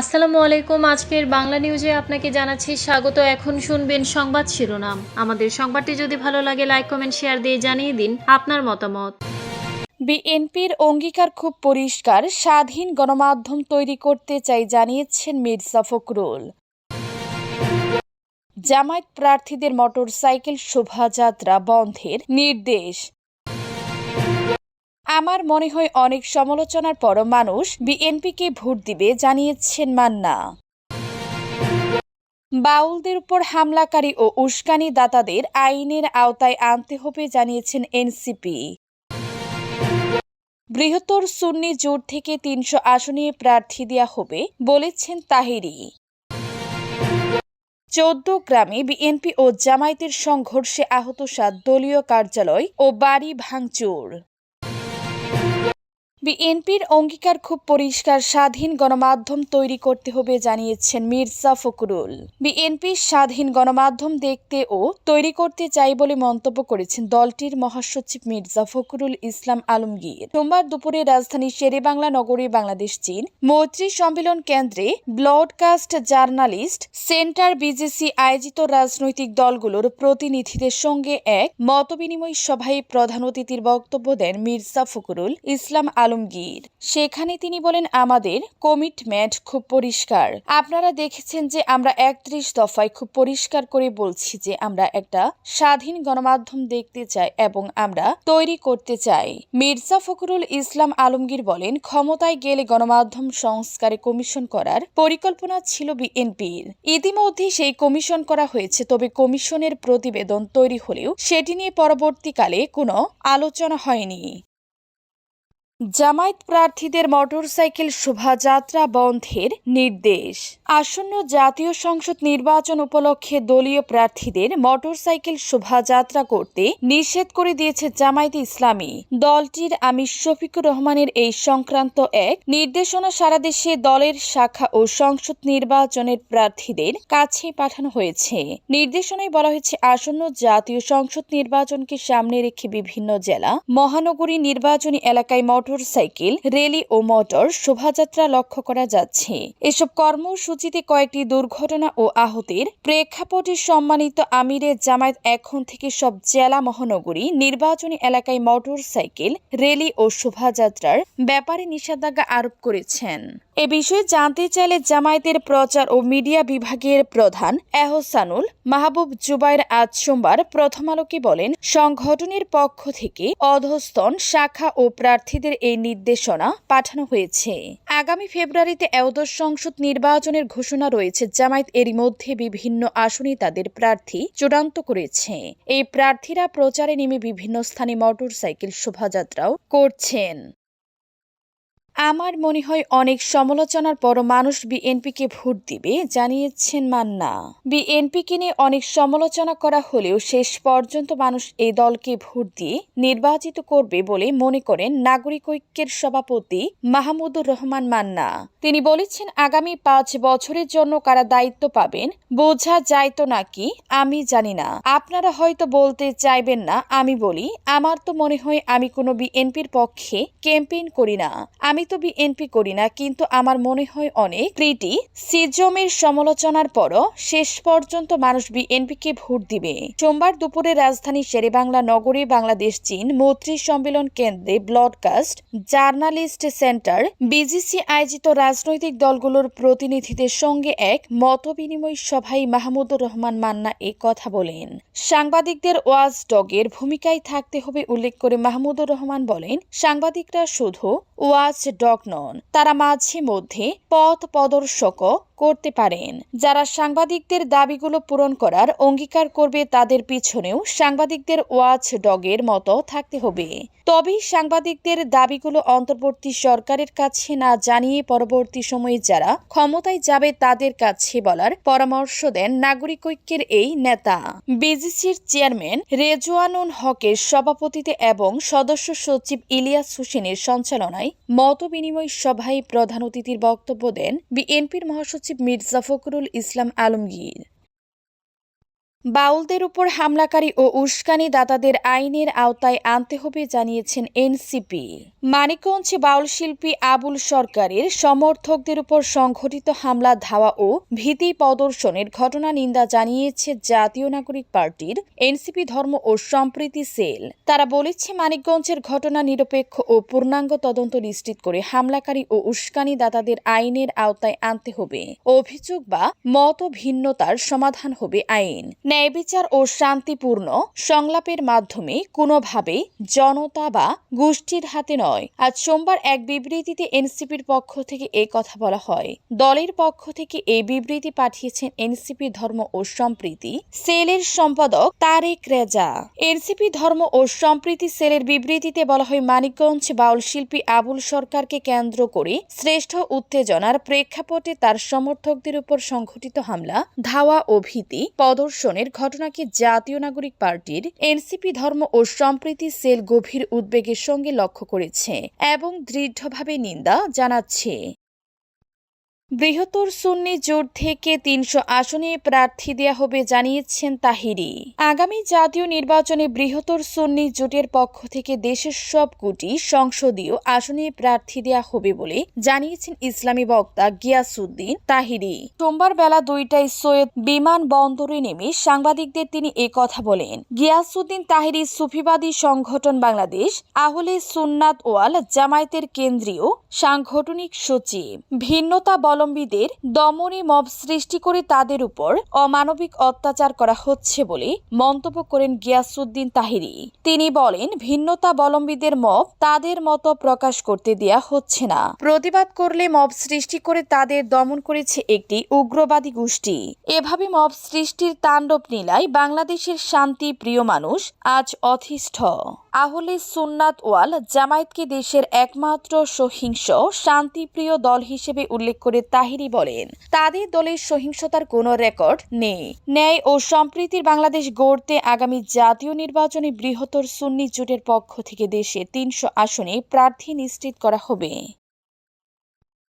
আসসালামু আলাইকুম। আজকের বাংলা নিউজে আপনাকে জানাচ্ছি স্বাগত। এখন শুনবেন সংবাদ শিরোনাম। আমাদের সংবাদটি যদি ভালো লাগে লাইক কমেন্ট শেয়ার দিয়ে জানিয়ে দিন আপনার মতামত। বিএনপির অঙ্গীকার খুব পরিষ্কার, স্বাধীন গণমাধ্যম তৈরি করতে চাই জানিয়েছেন মির্জা ফখরুল। জামায়াত প্রার্থীদের মোটরসাইকেল শোভাযাত্রা বন্ধের নির্দেশ। আমার মনে হয় অনেক সমালোচনার পরও মানুষ বিএনপিকে ভোট দিবে জানিয়েছেন মান্না। বাউলদের উপর হামলাকারী ও উস্কানি দাতাদের আইনের আওতায় আনতে হবে জানিয়েছেন এনসিপি। বৃহত্তর সুন্নি জোট থেকে তিনশো আসনে প্রার্থী দেওয়া হবে বলেছেন তাহিরি। চৌদ্দ গ্রামে বিএনপি ও জামায়াতের সংঘর্ষে আহত সাত দলীয় কার্যালয় ও বাড়ি ভাঙচুর। বিএনপির অঙ্গীকার খুব পরিষ্কার, স্বাধীন গণমাধ্যম তৈরি করতে হবে জানিয়েছেন মির্জা ফখরুল। বিএনপি স্বাধীন গণমাধ্যম দেখতে ও তৈরি করতে চাই বলে মন্তব্য করেছেন দলটির মহাসচিব মির্জা ফখরুল ইসলাম আলমগীর। সোমবার দুপুরে রাজধানী শেরেবাংলা নগরী, বাংলাদেশ, চীন, মৈত্রী সম্মেলন কেন্দ্রে ব্রডকাস্ট জার্নালিস্ট, সেন্টার বিজেসি আয়োজিত রাজনৈতিক দলগুলোর প্রতিনিধিদের সঙ্গে এক মতবিনিময় সভায় প্রধান অতিথির বক্তব্য দেন মির্জা ফখরুল ইসলাম আলমগীর। সেখানে তিনি বলেন, আমাদের কমিটমেন্ট খুব পরিষ্কার। আপনারা দেখেছেন যে আমরা একত্রিশ দফায় খুব পরিষ্কার করে বলছি যে আমরা একটা স্বাধীন গণমাধ্যম দেখতে চাই এবং আমরা তৈরি করতে চাই। মির্জা ফখরুল ইসলাম আলমগীর বলেন, ক্ষমতায় গেলে গণমাধ্যম সংস্কারে কমিশন করার পরিকল্পনা ছিল বিএনপির। ইতিমধ্যে সেই কমিশন করা হয়েছে, তবে কমিশনের প্রতিবেদন তৈরি হলেও সেটি নিয়ে পরবর্তীকালে কোনো আলোচনা হয়নি। জামায়াত প্রার্থীদের মোটরসাইকেল শোভাযাত্রা বন্ধের নির্দেশ। আসন্ন জাতীয় সংসদ নির্বাচন উপলক্ষে দলীয় প্রার্থীদের মোটরসাইকেল শোভাযাত্রা করতে নিষেধ করে দিয়েছে জামায়াত ইসলামী। দলটির আমির শফিকুর রহমানের এই সংক্রান্ত এক নির্দেশনা সারা দেশে দলের শাখা ও সংসদ নির্বাচনের প্রার্থীদের কাছে পাঠানো হয়েছে। নির্দেশনায় বলা হয়েছে, আসন্ন জাতীয় সংসদ নির্বাচনকে সামনে রেখে বিভিন্ন জেলা, মহানগরী নির্বাচনী এলাকায় মোটরসাইকেল, রেলি ও মোটর শোভাযাত্রা লক্ষ্য করা যাচ্ছে। এসব কর্মসূচিতে কয়েকটি দুর্ঘটনা ও আহতের প্রেক্ষাপটে সম্মানিত আমিরের জামায়াত এখন থেকে সব জেলা মহানগরী, নির্বাচনী এলাকায় মোটরসাইকেল, রেলি ও শোভাযাত্রার ব্যাপারে নিষেধাজ্ঞা আরোপ করেছেন। এ বিষয়ে জানতে চাইলে জামায়াতের প্রচার ও মিডিয়া বিভাগের প্রধান এহসানুল মাহবুব জুবাইর আজ সোমবার প্রথম আলোকে বলেন, সংগঠনের পক্ষ থেকে অধস্তন শাখা ও প্রার্থীদের এই নির্দেশনা পাঠানো হয়েছে। আগামী ফেব্রুয়ারিতে একাদশ সংসদ নির্বাচনের ঘোষণা রয়েছে। জামায়াত এরই মধ্যে বিভিন্ন আসনে তাদের প্রার্থী চূড়ান্ত করেছে। এই প্রার্থীরা প্রচারে নেমে বিভিন্ন স্থানে মোটরসাইকেল শোভাযাত্রাও করছেন। আমার মনে হয় অনেক সমালোচনার পর মানুষ বিএনপিকে ভোট দিবে, জানিয়েছেন মান্না। বিএনপিকে নিয়ে অনেক সমালোচনা করা হলেও শেষ পর্যন্ত মানুষ এই দলকে ভোট দিয়ে নির্বাচিত করবে বলে মনে করেন নাগরিক ঐক্যের সভাপতি মাহমুদুর রহমান মান্না। তিনি বলেছেন, আগামী পাঁচ বছরের জন্য কারা দায়িত্ব পাবেন, বোঝা যায় তো নাকি, আমি জানি না। আপনারা হয়তো বলতে চাইবেন না, আমি বলি, আমার তো মনে হয় আমি কোনো বিএনপির পক্ষে ক্যাম্পেইন করি না। আমি তো বিএনপি করি না, কিন্তু আমার মনে হয় অনেক। প্রীতি সিজমের সমালোচনার পরও শেষ পর্যন্ত মানুষ বিএনপিকে ভোট দিবে। সোমবার দুপুরে রাজধানী শেরেবাংলা নগরী, বাংলাদেশ, চীন, মৈত্রী সম্মেলন কেন্দ্রে ব্রডকাস্ট জার্নালিস্ট সেন্টার, বিজিসি আয়োজিত রাজনৈতিক দলগুলোর প্রতিনিধিদের সঙ্গে এক মতবিনিময় সভায় মাহমুদুর রহমান মান্না এ কথা বলেন। সাংবাদিকদের ওয়াজ ডগের ভূমিকায় থাকতে হবে উল্লেখ করে মাহমুদুর রহমান বলেন, সাংবাদিকরা শুধু ওয়াচ ডগ নন তারা মাঝে মধ্যে পথ প্রদর্শকও করতে পারেন। যারা সাংবাদিকদের দাবিগুলো পূরণ করার অঙ্গীকার করবে, তাদের পিছনেও সাংবাদিকদের ওয়াচ ডগের মতো থাকতে হবে। তবেই সাংবাদিকদের দাবিগুলো অন্তর্বর্তী সরকারের কাছে না জানিয়ে পরবর্তী সময়ে যারা ক্ষমতায় যাবে, তাদের কাছে বলার পরামর্শ দেন নাগরিক ঐক্যের এই নেতা। বিজিসির চেয়ারম্যান রেজওয়ানুল হকের সভাপতিতে এবং সদস্য সচিব ইলিয়াস হোসেনের সঞ্চালনায় মত বিনিময় সভায় প্রধান অতিথির বক্তব্য দেন বিএনপির মহাসচিব মির্জা ফখরুল ইসলাম আলমগীর। বাউলদের উপর হামলাকারী ও উস্কানি দাতাদের আইনের আওতায় আনতে হবে জানিয়েছেন এনসিপি। মানিকগঞ্জে বাউল শিল্পী আবুল সরকারের সমর্থকদের উপর সংঘটিত হামলা, ধাওয়া ও ভীতি প্রদর্শনের ঘটনা নিন্দা জানিয়েছে জাতীয় নাগরিক পার্টির এনসিপি ধর্ম ও সম্প্রীতি সেল। তারা বলেছে, মানিকগঞ্জের ঘটনা নিরপেক্ষ ও পূর্ণাঙ্গ তদন্ত নিশ্চিত করে হামলাকারী ও উস্কানি দাতাদের আইনের আওতায় আনতে হবে। অভিযোগ বা মত ভিন্নতার সমাধান হবে আইন। ন্যায় বিচার ও শান্তিপূর্ণ সংলাপের মাধ্যমে কোনোভাবেই জনতা বা গোষ্ঠীর হাতে নয়। আজ সোমবার এক বিবৃতিতে এনসিপির পক্ষ থেকে এই কথা বলা হয়। দলের পক্ষ থেকে এই বিবৃতি পাঠিয়েছেন এনসিপি ধর্ম ও সম্প্রীতি সেলের সম্পাদক তারেক রেজা। এনসিপি ধর্ম ও সম্প্রীতি সেলের বিবৃতিতে বলা হয়, মানিকগঞ্জ বাউল শিল্পী আবুল সরকারকে কেন্দ্র করে শ্রেষ্ঠ উত্তেজনার প্রেক্ষাপটে তার সমর্থকদের উপর সংঘটিত হামলা, ধাওয়া ও ভীতি প্রদর্শনের ঘটনাকে জাতীয় নাগরিক পার্টির এনসিপি ধর্ম ও সম্প্রীতি সেল গভীর উদ্বেগের সঙ্গে লক্ষ্য করেছে এবং দৃঢ়ভাবে নিন্দা জানাচ্ছে। বৃহত্তর সুন্নি জোট থেকে তিনশো আসনে প্রার্থী দেয়া হবে জানিয়েছেন তাহিরি। আগামী জাতীয় নির্বাচনে বৃহত্তর সুন্নি জোটের পক্ষ থেকে দেশের সবকটি সংসদীয় আসনে প্রার্থী দেয়া হবে বলে জানিয়েছেন ইসলামী বক্তা গিয়াসুদ্দিন তাহিরি। সোমবার বেলা দুইটায় সৈয়দ বিমান বন্দরে নেমে সাংবাদিকদের তিনি এ কথা বলেন। গিয়াসুদ্দিন তাহিরি সুফিবাদী সংগঠন বাংলাদেশ, আহলে সুন্নাত ওয়াল জামায়াতের কেন্দ্রীয় সাংগঠনিক সচিব। ভিন্নতা অবলম্বীদের দমনে মব সৃষ্টি করে তাদের উপর অমানবিক অত্যাচার করা হচ্ছে বলে মন্তব্য করেন গিয়াসুদ্দিন তাহিরি। তিনি বলেন, ভিন্নতাবলম্বীদের মব তাদের মতো প্রকাশ করতে দেয়া হচ্ছে না। প্রতিবাদ করলে মব সৃষ্টি করে তাদের দমন করেছে একটি উগ্রবাদী গোষ্ঠী। এভাবে মব সৃষ্টির তাণ্ডব নীলায় বাংলাদেশের শান্তি প্রিয় মানুষ আজ অতিষ্ঠ। আহলে সুন্নাত ওয়াল জামায়াতকে দেশের একমাত্র সহিংস, শান্তিপ্রিয় দল হিসেবে উল্লেখ করে তাহিরি বলেন, তাদের দলের সহিংসতার কোনো রেকর্ড নেই। ন্যায় ও সম্প্রীতির বাংলাদেশ গড়তে আগামী জাতীয় নির্বাচনে বৃহত্তর সুন্নি জোটের পক্ষ থেকে দেশে তিনশো আসনে প্রার্থী নিশ্চিত করা হবে।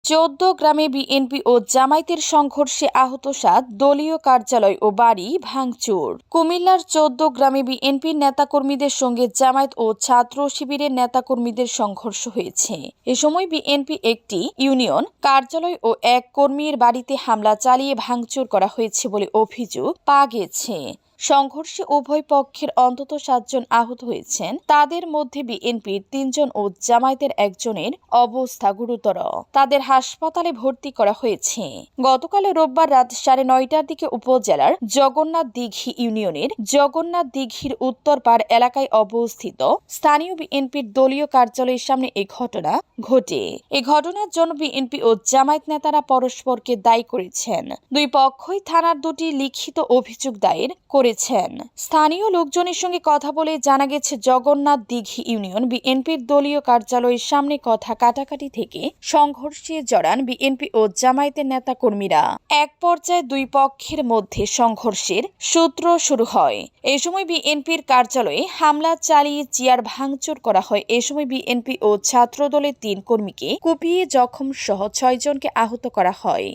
চোদ্দ গ্রামে বিএনপি ও জামায়াতের সংঘর্ষে আহত সাত দলীয় কার্যালয় ও বাড়ি ভাঙচুর। কুমিল্লার চোদ্দ গ্রামে বিএনপির নেতাকর্মীদের সঙ্গে জামায়াত ও ছাত্র শিবিরের নেতাকর্মীদের সংঘর্ষ হয়েছে। এ সময় বিএনপি একটি ইউনিয়ন, কার্যালয় ও এক কর্মীর বাড়িতে হামলা চালিয়ে ভাঙচুর করা হয়েছে বলে অভিযোগ পাওয়া গেছে। সংঘর্ষে উভয় পক্ষের অন্তত সাতজন আহত হয়েছেন। তাদের মধ্যে বিএনপির তিনজন ও জামায়াতের একজনের অবস্থা গুরুতর। তাদের হাসপাতালে ভর্তি করা হয়েছে। গতকাল রোববার রাত সাড়ে নয়টার দিকে উপজেলার জগন্নাথ দিঘি ইউনিয়নের জগন্নাথ দিঘির উত্তর পাড় এলাকায় অবস্থিত স্থানীয় বিএনপির দলীয় কার্যালয়ের সামনে এ ঘটনা ঘটে। এ ঘটনার জন্য বিএনপি ও জামায়াত নেতারা পরস্পরকে দায়ী করেছেন। দুই পক্ষই থানার দুটি লিখিত অভিযোগ দায়ের করেছেন। স্থানীয় লোকজনের সঙ্গে কথা বলে জানা গেছে, জগন্নাথ দিঘি ইউনিয়ন বিএনপির দলীয় কার্যালয়ের সামনে কথা কাটাকাটি থেকে সংঘর্ষে জড়ান বিএনপি ও জামায়াতের নেতা কর্মীরা এক পর্যায়ে দুই পক্ষের মধ্যে সংঘর্ষের সূত্র শুরু হয়। এ সময় বিএনপির কার্যালয়ে হামলা চালিয়ে চেয়ার ভাঙচুর করা হয়। এ সময় বিএনপি ও ছাত্রদলের তিন কর্মীকে কুপিয়ে জখম সহ ছয়জনকে আহত করা হয়।